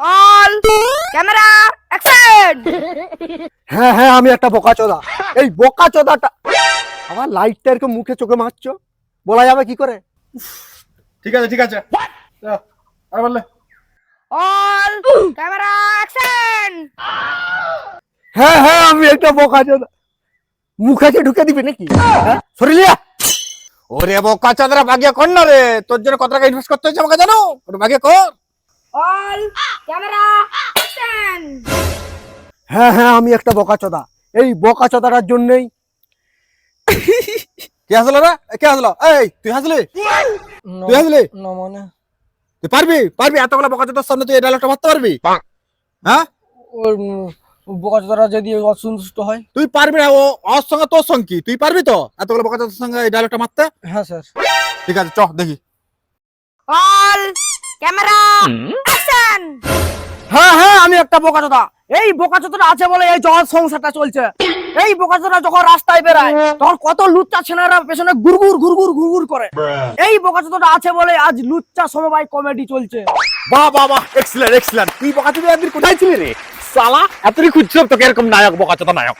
All. Camera action. হ্যাঁ হ্যাঁ আমি একটা বোকা চোদা। এই বোকা চোদাটা আমার লাইটটা এরকম মুখে চোখে মারছো? বলা যাবে কি করে? ঠিক আছে ঠিক আছে। আর বললে। অল। Camera action. হ্যাঁ হ্যাঁ আমি একটা বোকা চোদা। মুখে যে ঢুকে দিবে নাকি? হ্যাঁ সরিলিয়া ওরে বোকা চাঁদরা ভাগ্য কর না রে। তোর জন্য কত টাকা ইনভেস্ট করতে হচ্ছে আমাকে জানো? ওটা ভাগ্য কর। অল ক্যামেরা অ্যাকশন হ্যাঁ হ্যাঁ আমি একটা বোকা চোদা এই বোকা চোদাটার জন্যই কে আসলো রে? কে আসলো এই তুই হাসলি? তুই হাসলি? না মানে। তুই পারবি? পারবি? এতগুলো বোকা চাঁদার সামনে তুই এই ডায়লগটা মারতে পারবি? হ্যাঁ? ওর বোকা চোদাটা যদি অসন্তুষ্ট হয়। তুই পারবি না ও ওর সঙ্গে তোর সঙ্গে কি? তুই পারবি তো? এতগুলো বোকা চাঁদার সঙ্গে এই ডায়লগটা মারতে? হ্যাঁ স্যার। ঠিক আছে চ দেখি। All camera action! হ্যাঁ হ্যাঁ আমি একটা বোকা চোদা। এই বোকা চোদাটা আছে বলে এই জল সংসারটা চলছে। এই বোকা চোদা যখন রাস্তায় বেড়ায় তখন কত লুচ্চা ছেলেরা পেছনে গুরগুর গুরগুর গুরগুর করে। এই বোকা চোদাটা আছে বলে আজ লুচ্চা সমবায় কমেডি চলছে। বাহ বাহ বাহ এক্সিলেন্ট এক্সিলেন্ট তুই বোকা চাঁদা একদিন কোথায় ছিলি রে? সালা এতই খুঁজছিলাম তোকে এরকম নায়ক বোকা চাঁদা নায়ক।